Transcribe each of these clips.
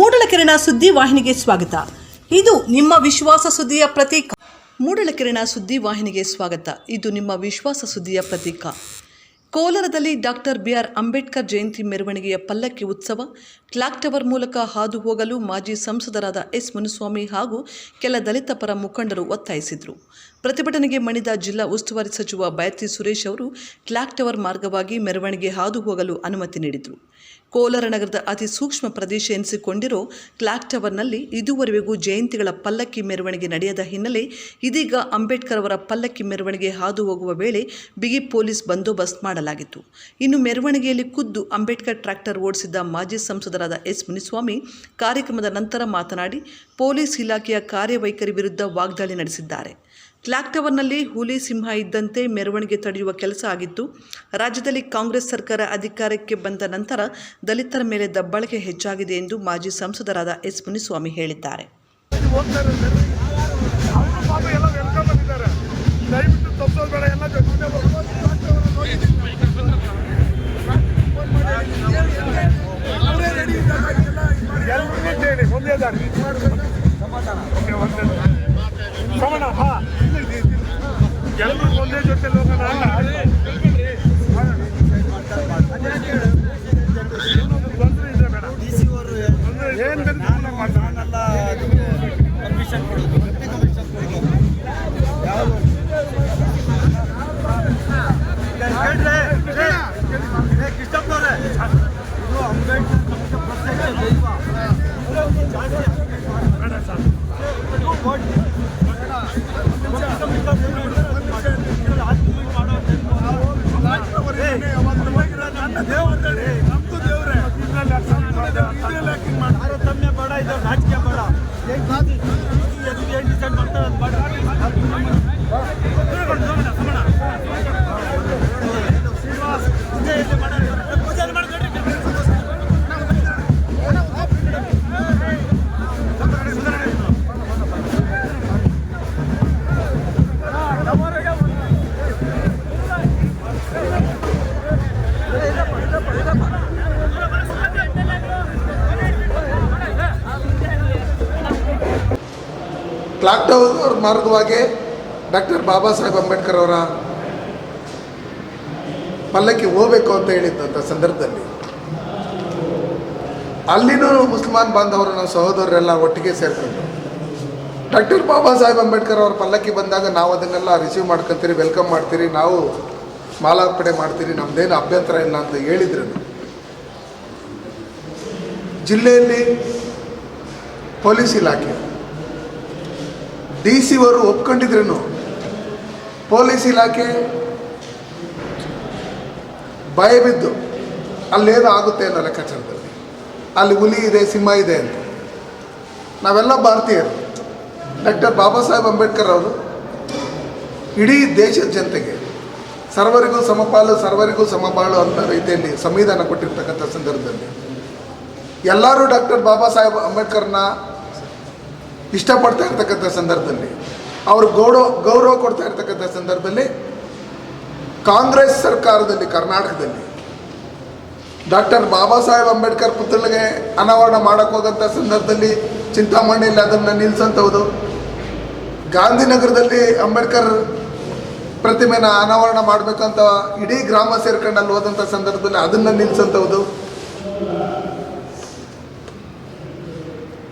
ಮೂಡಲಕೆರೆನ ಸುದ್ದಿ ವಾಹಿನಿಗೆ ಸ್ವಾಗತ. ಇದು ನಿಮ್ಮ ವಿಶ್ವಾಸ ಸುದ್ದಿಯ ಪ್ರತೀಕ. ಮೂಡಲಕೆರೆನ ಸುದ್ದಿ ವಾಹಿನಿಗೆ ಸ್ವಾಗತ. ಇದು ನಿಮ್ಮ ವಿಶ್ವಾಸ ಸುದ್ದಿಯ ಪ್ರತೀಕ. ಕೋಲಾರದಲ್ಲಿ ಡಾಕ್ಟರ್ ಬಿಆರ್. ಅಂಬೇಡ್ಕರ್ ಜಯಂತಿ ಮೆರವಣಿಗೆಯ ಪಲ್ಲಕ್ಕಿ ಉತ್ಸವ, ಕ್ಲಾಕ್ ಟವರ್ ಮೂಲಕ ಹಾದು ಹೋಗಲು ಮಾಜಿ ಸಂಸದರಾದ ಎಸ್. ಮುನಿಸ್ವಾಮಿ ಹಾಗೂ ಕೆಲ ದಲಿತ ಪರ ಮುಖಂಡರು ಒತ್ತಾಯಿಸಿದರು. ಪ್ರತಿಭಟನೆಗೆ ಮಣಿದ ಜಿಲ್ಲಾ ಉಸ್ತುವಾರಿ ಸಚಿವ ಬಯತಿ ಸುರೇಶ್ ಅವರು ಕ್ಲಾಕ್ ಟವರ್ ಮಾರ್ಗವಾಗಿ ಮೆರವಣಿಗೆ ಹಾದು ಹೋಗಲು ಅನುಮತಿ ನೀಡಿದರು. ಕೋಲಾರ ನಗರದ ಅತಿ ಸೂಕ್ಷ್ಮ ಪ್ರದೇಶ ಎನಿಸಿಕೊಂಡಿರೋ ಕ್ಲಾಕ್ ಟವರ್ನಲ್ಲಿ ಇದುವರೆಗೂ ಜಯಂತಿಗಳ ಪಲ್ಲಕ್ಕಿ ಮೆರವಣಿಗೆ ನಡೆಯದ ಹಿನ್ನೆಲೆ ಇದೀಗ ಅಂಬೇಡ್ಕರ್ ಅವರ ಪಲ್ಲಕ್ಕಿ ಮೆರವಣಿಗೆ ಹಾದು ಹೋಗುವ ವೇಳೆ ಬಿಗಿ ಪೊಲೀಸ್ ಬಂದೋಬಸ್ತ್ ಮಾಡಲಾಗಿತ್ತು. ಇನ್ನು ಮೆರವಣಿಗೆಯಲ್ಲಿ ಖುದ್ದು ಅಂಬೇಡ್ಕರ್ ಟ್ರ್ಯಾಕ್ಟರ್ ಓಡಿಸಿದ್ದ ಮಾಜಿ ಸಂಸದರಾದ ಎಸ್ ಮುನಿಸ್ವಾಮಿ ಕಾರ್ಯಕ್ರಮದ ನಂತರ ಮಾತನಾಡಿ, ಪೊಲೀಸ್ ಇಲಾಖೆಯ ಕಾರ್ಯವೈಖರಿ ವಿರುದ್ಧ ವಾಗ್ದಾಳಿ ನಡೆಸಿದ್ದಾರೆ. ಕ್ಲಾಕ್ ಟವರ್ನಲ್ಲಿ ಹುಲಿ ಸಿಂಹ ಇದ್ದಂತೆ ಮೆರವಣಿಗೆ ತಡೆಯುವ ಕೆಲಸ ಆಗಿತ್ತು ರಾಜ್ಯದಲ್ಲಿ ಕಾಂಗ್ರೆಸ್ ಸರ್ಕಾರ ಅಧಿಕಾರಕ್ಕೆ ಬಂದ ನಂತರ ದಲಿತರ ಮೇಲೆ ದಬ್ಬಳಿಕೆ ಹೆಚ್ಚಾಗಿದೆ ಎಂದು ಮಾಜಿ ಸಂಸದರಾದ ಎಸ್ ಮುನಿಸ್ವಾಮಿ ಹೇಳಿದ್ದಾರೆ ಅವರು ಪಾಪ ಎಲ್ಲ ವೆಲ್ಕಮ್ ಬಂದಿದ್ದಾರೆ ದಯವಿಟ್ಟು ತಪ್ಪೋದು ಬೇಡ ಎಲ್ಲ ಜೊತೆ ಎಲ್ರಿಗೂ ಹೇಳಿ ಒಂದೇ ಜೊತೆ ಹೋಗೋಣ ಏನ್ ಮಾಡ್ತಾರೆ ಪರ್ಮಿಷನ್ ಕೊಡೋದು ಪರ್ಮಿಷನ್ ಕೊಡೋದು ಯಾವುದು ಕೃಷ್ಣಪ್ಪನವ್ರೆ ಇದು ಅಂಬೇಡ್ಕರ್ ಪ್ರತ್ಯಕ್ಷ ದೈವ ಬೇಡ ಸರ್ ಇದು ಕ್ಲಾಕ್ ಟವರ್ ಮಾರ್ಗವಾಗಿ ಡಾಕ್ಟರ್ ಬಾಬಾ ಸಾಹೇಬ್ ಅಂಬೇಡ್ಕರ್ ಅವರ ಪಲ್ಲಕ್ಕಿ ಹೋಗ್ಬೇಕು ಅಂತ ಹೇಳಿದ್ದಂಥ ಸಂದರ್ಭದಲ್ಲಿ ಅಲ್ಲಿನೂ ಮುಸ್ಲ್ಮಾನ್ ಬಾಂಧವರು ಸಹೋದರರೆಲ್ಲ ಒಟ್ಟಿಗೆ ಸೇರ್ಕೊಂಡು ಡಾಕ್ಟರ್ ಬಾಬಾ ಸಾಹೇಬ್ ಅಂಬೇಡ್ಕರ್ ಅವ್ರ ಪಲ್ಲಕ್ಕಿ ಬಂದಾಗ ನಾವು ಅದನ್ನೆಲ್ಲ ರಿಸೀವ್ ಮಾಡ್ಕೊತೀರಿ ವೆಲ್ಕಮ್ ಮಾಡ್ತೀರಿ, ನಾವು ಮಾಲಾರ್ಪಣೆ ಮಾಡ್ತೀರಿ ನಮ್ಮದೇನು ಅಭ್ಯಂತರ ಇಲ್ಲ ಅಂತ ಹೇಳಿದ್ರು. ಜಿಲ್ಲೆಯಲ್ಲಿ ಪೊಲೀಸ್ ಇಲಾಖೆ ಡಿ ಸಿ ಅವರು ಒಪ್ಕೊಂಡಿದ್ರು ಪೊಲೀಸ್ ಇಲಾಖೆ ಭಯ ಬಿದ್ದು ಅಲ್ಲೇನು ಆಗುತ್ತೆ ಅನ್ನೋ ಲೆಕ್ಕಾಚಾರದಲ್ಲಿ. ಅಲ್ಲಿ ಹುಲಿ ಇದೆ, ಸಿಂಹ ಇದೆ ಅಂತ. ನಾವೆಲ್ಲ ಭಾರತೀಯರು. ಡಾಕ್ಟರ್ ಬಾಬಾ ಸಾಹೇಬ್ ಅಂಬೇಡ್ಕರ್ ಅವರು ಇಡೀ ದೇಶದ ಜನತೆಗೆ ಸರ್ವರಿಗೂ ಸಮಪಾಲು, ಸರ್ವರಿಗೂ ಸಮಬಾಳು ಅಂತ ರೀತಿಯಲ್ಲಿ ಸಂವಿಧಾನ ಕೊಟ್ಟಿರ್ತಕ್ಕಂಥ ಸಂದರ್ಭದಲ್ಲಿ ಎಲ್ಲರೂ ಡಾಕ್ಟರ್ ಬಾಬಾ ಸಾಹೇಬ್ ಅಂಬೇಡ್ಕರ್ನ ಇಷ್ಟಪಡ್ತಾ ಇರ್ತಕ್ಕಂಥ ಸಂದರ್ಭದಲ್ಲಿ, ಅವರು ಗೌರವ ಗೌರವ ಕೊಡ್ತಾ ಇರ್ತಕ್ಕಂಥ ಸಂದರ್ಭದಲ್ಲಿ, ಕಾಂಗ್ರೆಸ್ ಸರ್ಕಾರದಲ್ಲಿ, ಕರ್ನಾಟಕದಲ್ಲಿ, ಡಾಕ್ಟರ್ ಬಾಬಾ ಸಾಹೇಬ್ ಅಂಬೇಡ್ಕರ್ ಪುತ್ಥಳಿಗೆ ಅನಾವರಣ ಮಾಡಕ್ಕೆ ಸಂದರ್ಭದಲ್ಲಿ ಚಿಂತಾಮಣಿಯಲ್ಲಿ ಅದನ್ನು ನಿಲ್ಲಿಸಂಥವ್ದು ಗಾಂಧಿನಗರದಲ್ಲಿ ಅಂಬೇಡ್ಕರ್ ಪ್ರತಿಮೆನ ಅನಾವರಣ ಮಾಡಬೇಕಂತ ಇಡೀ ಗ್ರಾಮ ಸೇರ್ಕೊಂಡು ಅಲ್ಲಿ ಹೋದಂಥ ಸಂದರ್ಭದಲ್ಲಿ ಅದನ್ನು ನಿಲ್ಲಿಸಂಥವ್ದು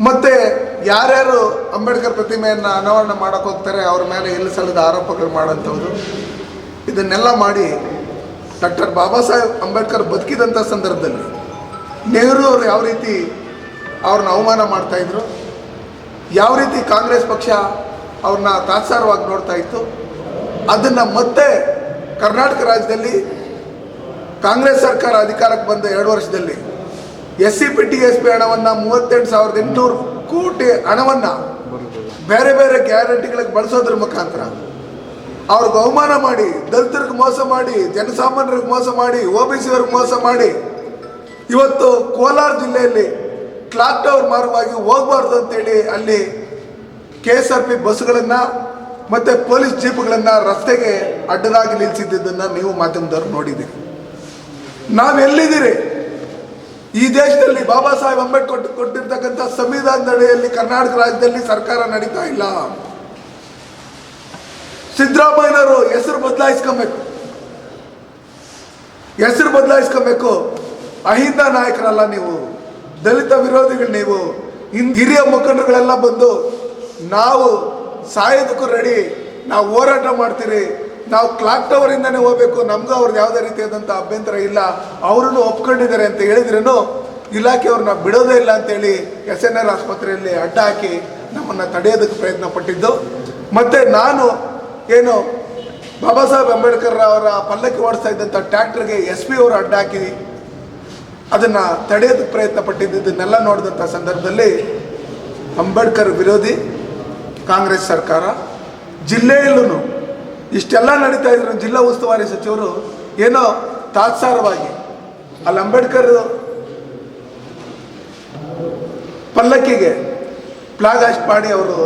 ಮತ್ತೆ ಯಾರ್ಯಾರು ಅಂಬೇಡ್ಕರ್ ಪ್ರತಿಮೆಯನ್ನು ಅನಾವರಣ ಮಾಡಕ್ಕೆ ಹೋಗ್ತಾರೆ, ಅವ್ರ ಮೇಲೆ ಇಲ್ಲಿ ಸಲ್ಲದ ಆರೋಪಗಳು ಮಾಡೋಂಥವ್ರು ಇದನ್ನೆಲ್ಲ ಮಾಡಿ ಡಾಕ್ಟರ್ ಬಾಬಾ ಸಾಹೇಬ್ ಅಂಬೇಡ್ಕರ್ ಬದುಕಿದಂಥ ಸಂದರ್ಭದಲ್ಲಿ ನೆಹರು ಅವರು ಯಾವ ರೀತಿ ಅವ್ರನ್ನ ಅವಮಾನ ಮಾಡ್ತಾಯಿದ್ರು ಯಾವ ರೀತಿ ಕಾಂಗ್ರೆಸ್ ಪಕ್ಷ ಅವ್ರನ್ನ ತಾತ್ಸಾರವಾಗಿ ನೋಡ್ತಾ ಇತ್ತು, ಅದನ್ನು ಮತ್ತೆ ಕರ್ನಾಟಕ ರಾಜ್ಯದಲ್ಲಿ ಕಾಂಗ್ರೆಸ್ ಸರ್ಕಾರ ಅಧಿಕಾರಕ್ಕೆ ಬಂದ ಎರಡು ವರ್ಷದಲ್ಲಿ S C P, T S P ಹಣವನ್ನು ಮೂವತ್ತೆಂಟು ಸಾವಿರದ ಎಂಟುನೂರು ಕೋಟಿ ಹಣವನ್ನು ಬೇರೆ ಬೇರೆ ಗ್ಯಾರಂಟಿಗಳಿಗೆ ಬಳಸೋದ್ರ ಮುಖಾಂತರ ಅವ್ರಿಗೆ ಅವಮಾನ ಮಾಡಿ, ದಲಿತರಿಗೆ ಮೋಸ ಮಾಡಿ, ಜನಸಾಮಾನ್ಯರಿಗೆ ಮೋಸ ಮಾಡಿ, ಒ ಬಿ ಸಿಯವ್ರಿಗೆ ಮೋಸ ಮಾಡಿ, ಇವತ್ತು ಕೋಲಾರ ಜಿಲ್ಲೆಯಲ್ಲಿ ಕ್ಲಾಕ್ ಟವರ್ ಮಾರ್ಗವಾಗಿ ಹೋಗಬಾರ್ದು ಅಂತೇಳಿ ಅಲ್ಲಿ ಕೆ ಎಸ್ ಆರ್ ಪಿ ಬಸ್ಸುಗಳನ್ನು ಮತ್ತು ಪೊಲೀಸ್ ಜೀಪ್ಗಳನ್ನ ರಸ್ತೆಗೆ ಅಡ್ಡದಾಗಿ ನಿಲ್ಲಿಸಿದ್ದನ್ನ ನೀವು ಮಾಧ್ಯಮದವ್ರು ನೋಡಿದ್ದೀರಿ. ನಾವೆಲ್ಲಿದ್ದೀರಿ? ಈ ದೇಶದಲ್ಲಿ ಬಾಬಾ ಸಾಹೇಬ್ ಅಂಬೇಡ್ಕರ್ ಕೊಟ್ಟಿರ್ತಕ್ಕಂಥ ಸಂವಿಧಾನದಡಿಯಲ್ಲಿ ಕರ್ನಾಟಕ ರಾಜ್ಯದಲ್ಲಿ ಸರ್ಕಾರ ನಡೀತಾ ಇಲ್ಲ. ಸಿದ್ದರಾಮಯ್ಯನವರು ಹೆಸರು ಬದಲಾಯಿಸ್ಕೊಬೇಕು. ಹೆಸರು ಬದಲಾಯಿಸ್ಕೊಬೇಕು. ಅಹಿಂದ ನಾಯಕರಲ್ಲ ನೀವು. ದಲಿತ ವಿರೋಧಿಗಳು ನೀವು. ಇನ್ ಹಿರಿಯ ಮುಖಂಡರುಗಳೆಲ್ಲ ಬಂದು, ನಾವು ಸಾಯೋದಕ್ಕೂ ರೆಡಿ ನಾವು ಹೋರಾಟ ಮಾಡ್ತೀರಿ ನಾವು ಕ್ಲಾಕ್ ಟವರಿಂದನೇ ಹೋಗ್ಬೇಕು. ನಮಗೂ ಅವ್ರದ್ದು ಯಾವುದೇ ರೀತಿಯಾದಂಥ ಅಭ್ಯಂತರ ಇಲ್ಲ. ಅವರನ್ನು ಒಪ್ಕೊಂಡಿದ್ದಾರೆ ಅಂತ ಹೇಳಿದ್ರೇನು ಇಲಾಖೆಯವ್ರನ್ನ ಬಿಡೋದೇ ಇಲ್ಲ ಅಂತೇಳಿ ಎಸ್ ಎನ್ ಆರ್ ಆಸ್ಪತ್ರೆಯಲ್ಲಿ ಅಡ್ಡ ಹಾಕಿ ನಮ್ಮನ್ನು ತಡೆಯೋದಕ್ಕೆ ಪ್ರಯತ್ನ ಪಟ್ಟಿದ್ದು. ಮತ್ತು ನಾನು ಏನು ಬಾಬಾ ಸಾಹೇಬ್ ಅಂಬೇಡ್ಕರ್ ಅವರ ಪಲ್ಲಕ್ಕಿ ಓಡಿಸ್ತಾ ಇದ್ದಂಥ ಟ್ಯಾಕ್ಟ್ರಿಗೆ ಎಸ್ ಪಿ ಅವರು ಅಡ್ಡ ಹಾಕಿ ಅದನ್ನು ತಡೆಯೋದಕ್ಕೆ ಪ್ರಯತ್ನ ಪಟ್ಟಿದ್ದು. ಇದನ್ನೆಲ್ಲ ನೋಡಿದಂಥ ಸಂದರ್ಭದಲ್ಲಿ ಅಂಬೇಡ್ಕರ್ ವಿರೋಧಿ ಕಾಂಗ್ರೆಸ್ ಸರ್ಕಾರ ಜಿಲ್ಲೆಯಲ್ಲೂ ಇಷ್ಟೆಲ್ಲ ನಡೀತಾ ಇದ್ರು ಜಿಲ್ಲಾ ಉಸ್ತುವಾರಿ ಸಚಿವರು ಏನೋ ತಾತ್ಸಾರವಾಗಿ. ಅಲ್ಲಿ ಅಂಬೇಡ್ಕರ್ ಪಲ್ಲಕ್ಕಿಗೆ ಫ್ಲಾಗ್ ಹಾಸ್ಟ್ ಮಾಡಿ ಅವರು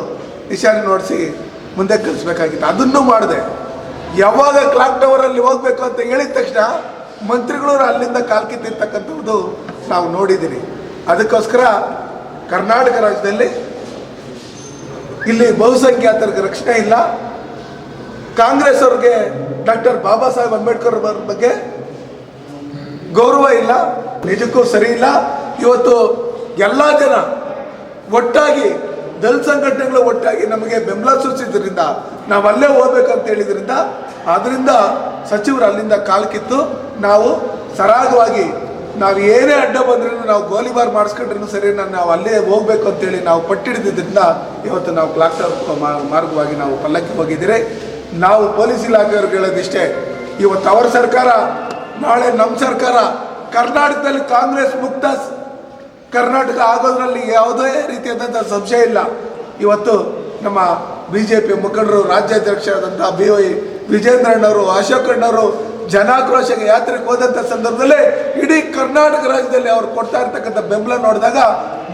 ನಿಶಾನೆ ನೋಡಿಸಿ ಮುಂದೆ ಕಲಿಸ್ಬೇಕಾಗಿತ್ತು. ಅದನ್ನು ಮಾಡಿದೆ. ಯಾವಾಗ ಕ್ಲಾಕ್ ಟವರಲ್ಲಿ ಹೋಗ್ಬೇಕು ಅಂತ ಹೇಳಿದ ತಕ್ಷಣ ಮಂತ್ರಿಗಳು ಅಲ್ಲಿಂದ ಕಾಲ್ ಕಿತ್ತಿರ್ತಕ್ಕಂಥದ್ದು ನಾವು ನೋಡಿದ್ದೀನಿ ಅದಕ್ಕೋಸ್ಕರ ಕರ್ನಾಟಕ ರಾಜ್ಯದಲ್ಲಿ ಇಲ್ಲಿ ಬಹುಸಂಖ್ಯಾತರಿಗೆ ರಕ್ಷಣೆ ಇಲ್ಲ. ಕಾಂಗ್ರೆಸ್ ಅವ್ರಿಗೆ ಡಾಕ್ಟರ್ ಬಾಬಾ ಸಾಹೇಬ್ ಅಂಬೇಡ್ಕರ್ ಅವ್ರ ಬಗ್ಗೆ ಗೌರವ ಇಲ್ಲ, ನಿಜಕ್ಕೂ ಸರಿ ಇಲ್ಲ. ಇವತ್ತು ಎಲ್ಲ ಜನ ಒಟ್ಟಾಗಿ, ದಲಿತ ಸಂಘಟನೆಗಳು ಒಟ್ಟಾಗಿ ನಮಗೆ ಬೆಂಬಲ ಸೂಚಿಸಿದ್ರಿಂದ ನಾವು ಅಲ್ಲೇ ಹೋಗ್ಬೇಕಂತ ಹೇಳಿದ್ರಿಂದ ಅದರಿಂದ ಸಚಿವರು ಅಲ್ಲಿಂದ ಕಾಲ್ಕಿತ್ತು ನಾವು ಸರಾಗವಾಗಿ, ನಾವು ಏನೇ ಅಡ್ಡ ಬಂದ್ರೂ ನಾವು ಗೋಲಿಬಾರ್ ಮಾಡಿಸ್ಕೊಂಡ್ರೂ ಸರಿ ನಾವು ಅಲ್ಲೇ ಹೋಗ್ಬೇಕು ಅಂತೇಳಿ ನಾವು ಪಟ್ಟಿಡಿದ್ರಿಂದ ಇವತ್ತು ನಾವು ಕ್ಲಾಕ್ ಮಾರ್ಗವಾಗಿ ನಾವು ಪಲ್ಲಕ್ಕಿ ಹೋಗಿದ್ದೀರಿ. ನಾವು ಪೊಲೀಸ್ ಇಲಾಖೆಯವರು ಹೇಳೋದಿಷ್ಟೇ ಇವತ್ತು ಅವರ ಸರ್ಕಾರ, ನಾಳೆ ನಮ್ಮ ಸರ್ಕಾರ, ಕರ್ನಾಟಕದಲ್ಲಿ ಕಾಂಗ್ರೆಸ್ ಮುಕ್ತ ಕರ್ನಾಟಕ ಆಗೋದ್ರಲ್ಲಿ ಯಾವುದೇ ರೀತಿಯಾದಂಥ ಸಂಶಯ ಇಲ್ಲ. ಇವತ್ತು ನಮ್ಮ ಬಿ ಜೆ ಪಿ ಮುಖಂಡರು, ರಾಜ್ಯಾಧ್ಯಕ್ಷರಾದಂಥ ಬಿ ವೈ ವಿಜೇಂದ್ರಣ್ಣವರು ಅಶೋಕಣ್ಣವರು ಜನಾಕ್ರೋಶಕ್ಕೆ ಯಾತ್ರೆಗೆ ಹೋದಂಥ ಸಂದರ್ಭದಲ್ಲಿ ಇಡೀ ಕರ್ನಾಟಕ ರಾಜ್ಯದಲ್ಲಿ ಅವ್ರು ಕೊಡ್ತಾ ಇರ್ತಕ್ಕಂಥ ಬೆಂಬಲ ನೋಡಿದಾಗ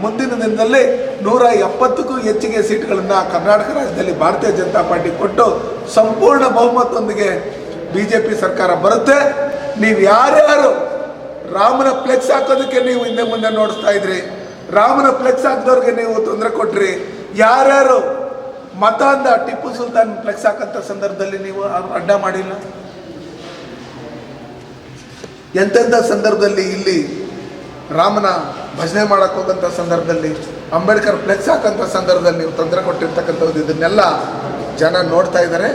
ಮುಂದಿನ ದಿನದಲ್ಲಿ ನೂರ ಎಪ್ಪತ್ತಕ್ಕೂ ಹೆಚ್ಚಿಗೆ ಸೀಟ್ಗಳನ್ನು ಕರ್ನಾಟಕ ರಾಜ್ಯದಲ್ಲಿ ಭಾರತೀಯ ಜನತಾ ಪಾರ್ಟಿ ಕೊಟ್ಟು ಸಂಪೂರ್ಣ ಬಹುಮತದೊಂದಿಗೆ ಬಿ ಜೆ ಪಿ ಸರ್ಕಾರ ಬರುತ್ತೆ. ನೀವು ಯಾರ್ಯಾರು ರಾಮನ ಫ್ಲೆಕ್ಸ್ ಹಾಕೋದಕ್ಕೆ ನೀವು ಹಿಂದೆ ಮುಂದೆ ನೋಡಿಸ್ತಾ ಇದ್ರಿ, ರಾಮನ ಫ್ಲೆಕ್ಸ್ ಹಾಕಿದವ್ರಿಗೆ ನೀವು ತೊಂದರೆ ಕೊಟ್ರಿ, ಯಾರ್ಯಾರು ಮತ ಅಂದ ಟಿಪ್ಪು ಸುಲ್ತಾನ್ ಫ್ಲೆಕ್ಸ್ ಹಾಕಂತ ಸಂದರ್ಭದಲ್ಲಿ ನೀವು ಅಡ್ಡ ಮಾಡಿಲ್ಲ? ಎಂತೆಂಥ ಸಂದರ್ಭದಲ್ಲಿ ಇಲ್ಲಿ ರಾಮನ ಭಜನೆ ಮಾಡಕ್ಕೆ ಹೋಗಂಥ ಸಂದರ್ಭದಲ್ಲಿ, ಅಂಬೇಡ್ಕರ್ ಫ್ಲೆಕ್ಸ್ ಹಾಕಂಥ ಸಂದರ್ಭದಲ್ಲಿ ನೀವು ತೊಂದರೆ ಕೊಟ್ಟಿರ್ತಕ್ಕಂಥದ್ದು, ಇದನ್ನೆಲ್ಲ ಜನ ನೋಡ್ತಾ ಇದ್ದಾರೆ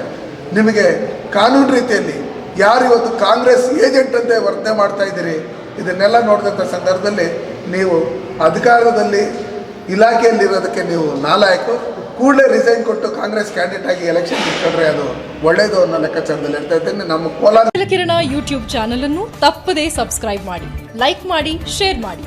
ನಿಮಗೆ ಕಾನೂನು ರೀತಿಯಲ್ಲಿ ಯಾರು ಇವತ್ತು ಕಾಂಗ್ರೆಸ್ ಏಜೆಂಟ್ ಅಂತ ವರ್ತನೆ ಮಾಡ್ತಾ ಇದ್ದೀರಿ, ಇದನ್ನೆಲ್ಲ ನೋಡಿದಂಥ ಸಂದರ್ಭದಲ್ಲಿ ನೀವು ಅಧಿಕಾರದಲ್ಲಿ ಇಲಾಖೆಯಲ್ಲಿರೋದಕ್ಕೆ ನೀವು ನಾಲಾಯಕು. ಕೂಡಲೇ ರಿಸೈನ್ ಕೊಟ್ಟು ಕಾಂಗ್ರೆಸ್ ಕ್ಯಾಂಡಿಡೇಟ್ ಆಗಿ ಎಲೆಕ್ಷನ್ ನಿಂತ್ಕೊಂಡ್ರೆ ಅದು ಒಳ್ಳೆಯದು ಅನ್ನೋ ಲೆಕ್ಕಾಚಾರದಲ್ಲಿ ಇರ್ತಾ ಇದ್ದೇನೆ. ನಮ್ಮ ಕೋಲಾರ ಕಿರಣ ಯೂಟ್ಯೂಬ್ ಚಾನಲ್ ಅನ್ನು ತಪ್ಪದೇ ಸಬ್ಸ್ಕ್ರೈಬ್ ಮಾಡಿ ಲೈಕ್ ಮಾಡಿ ಶೇರ್ ಮಾಡಿ.